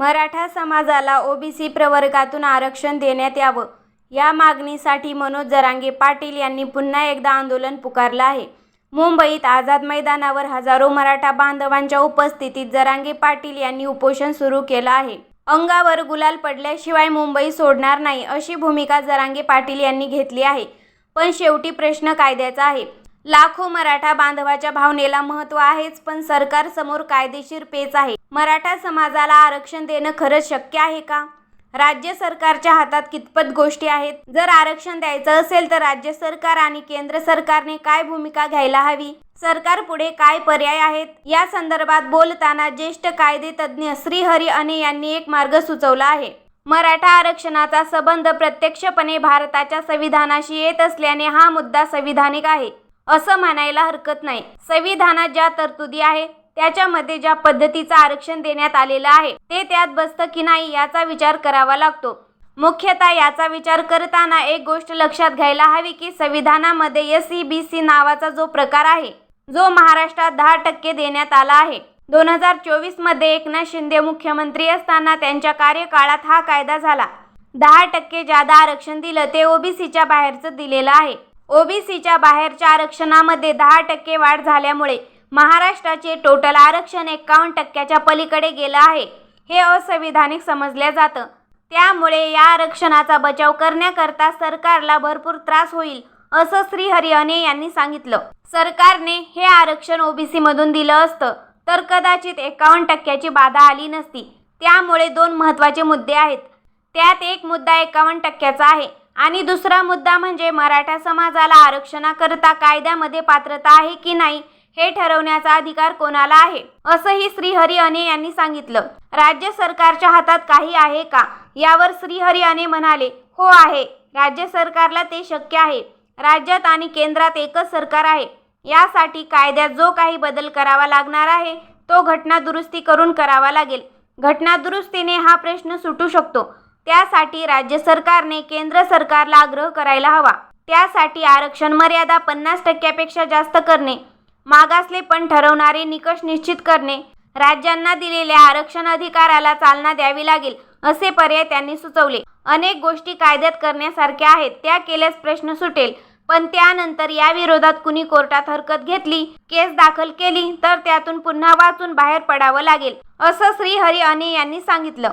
मराठा समाजाला ओबीसी प्रवर्गातून आरक्षण देण्यात यावं. या मागणीसाठी मनोज जरांगे पाटील यांनी पुन्हा एकदा आंदोलन पुकारलं आहे. मुंबईत आझाद मैदानावर हजारो मराठा बांधवांच्या उपस्थितीत जरांगे पाटील यांनी उपोषण सुरू केलं आहे. अंगावर गुलाल पडल्याशिवाय मुंबई सोडणार नाही अशी भूमिका जरांगे पाटील यांनी घेतली आहे. पण शेवटी प्रश्न कायद्याचा आहे. लाखो मराठा बांधवाच्या भावनेला महत्त्व आहेच पण सरकार समोर कायदेशीर पेच आहे. मराठा समाजाला आरक्षण देणं खरंच शक्य आहे का? राज्य सरकारच्या हातात कितपत गोष्टी आहेत? जर आरक्षण द्यायचं असेल तर राज्य सरकार आणि केंद्र सरकारने काय भूमिका घ्यायला हवी? सरकार पुढे काय पर्याय आहेत? या संदर्भात बोलताना ज्येष्ठ कायदे तज्ज्ञ श्रीहरी अने यांनी एक मार्ग सुचवला आहे. मराठा आरक्षणाचा संबंध प्रत्यक्षपणे भारताच्या संविधानाशी येत असल्याने हा मुद्दा संविधानिक आहे. असं म्हणायला हरकत नाही. संविधानात ज्या तरतुदी आहे त्याच्यामध्ये ज्या पद्धतीचं आरक्षण देण्यात आलेलं आहे ते त्यात बसतं की नाही याचा विचार करावा लागतो. मुख्यतः याचा विचार करताना एक गोष्ट लक्षात घ्यायला हवी की संविधानामध्ये एस ई बी सी नावाचा जो प्रकार आहे जो महाराष्ट्रात दहा टक्के देण्यात आला आहे. दोन हजार चोवीसमध्ये एकनाथ शिंदे मुख्यमंत्री असताना त्यांच्या कार्यकाळात हा कायदा झाला. दहा टक्के जादा आरक्षण दिलं ते ओबीसीच्या बाहेरचं दिलेलं आहे. ओबीसीच्या बाहेरच्या आरक्षणामध्ये दहा टक्के वाढ झाल्यामुळे महाराष्ट्राचे टोटल आरक्षण एकावन्न टक्क्याच्या पलीकडे गेलं आहे. हे असंविधानिक समजलं जातं. त्यामुळे या आरक्षणाचा बचाव करण्याकरता सरकारला भरपूर त्रास होईल असं श्रीहरी अने यांनी सांगितलं. सरकारने हे आरक्षण ओबीसी मधून दिलं असतं तर कदाचित एकावन्न टक्क्याची बाधा आली नसती. त्यामुळे दोन महत्त्वाचे मुद्दे आहेत. त्यात एक मुद्दा एकावन्न टक्क्याचा आहे. आणि दुसरा मुद्दा म्हणजे मराठा समाजाला आरक्षणाकरता कायद्यामध्ये पात्रता आहे की नाही हे ठरवण्याचा अधिकार कोणाला आहे? असंही श्रीहरी अने यांनी सांगितलं. राज्य सरकारच्या हातात काही आहे का? यावर श्रीहरी अने म्हणाले हो आहे. राज्य सरकारला ते शक्य आहे. राज्यात आणि केंद्रात एकच सरकार आहे. यासाठी कायद्यात जो काही बदल करावा लागणार आहे तो घटना दुरुस्ती करून करावा लागेल. घटना दुरुस्तीने हा प्रश्न सुटू शकतो. त्यासाठी राज्य सरकारने केंद्र सरकारला आग्रह करायला हवा. त्यासाठी आरक्षण मर्यादा पन्नास टक्क्यापेक्षा जास्त करणे मागासले पण ठरवणारे निकष निश्चित करणे राज्यांना दिलेल्या आरक्षण अधिकाराला चालना द्यावी लागेल असे पर्याय त्यांनी सुचवले. अनेक गोष्टी कायद्यात करण्यासारख्या आहेत त्या केल्यास प्रश्न सुटेल. पण त्यानंतर या विरोधात कुणी कोर्टात हरकत घेतली केस दाखल केली तर त्यातून पुन्हा वाचून बाहेर पडावं लागेल असं श्रीहरी अने यांनी सांगितलं.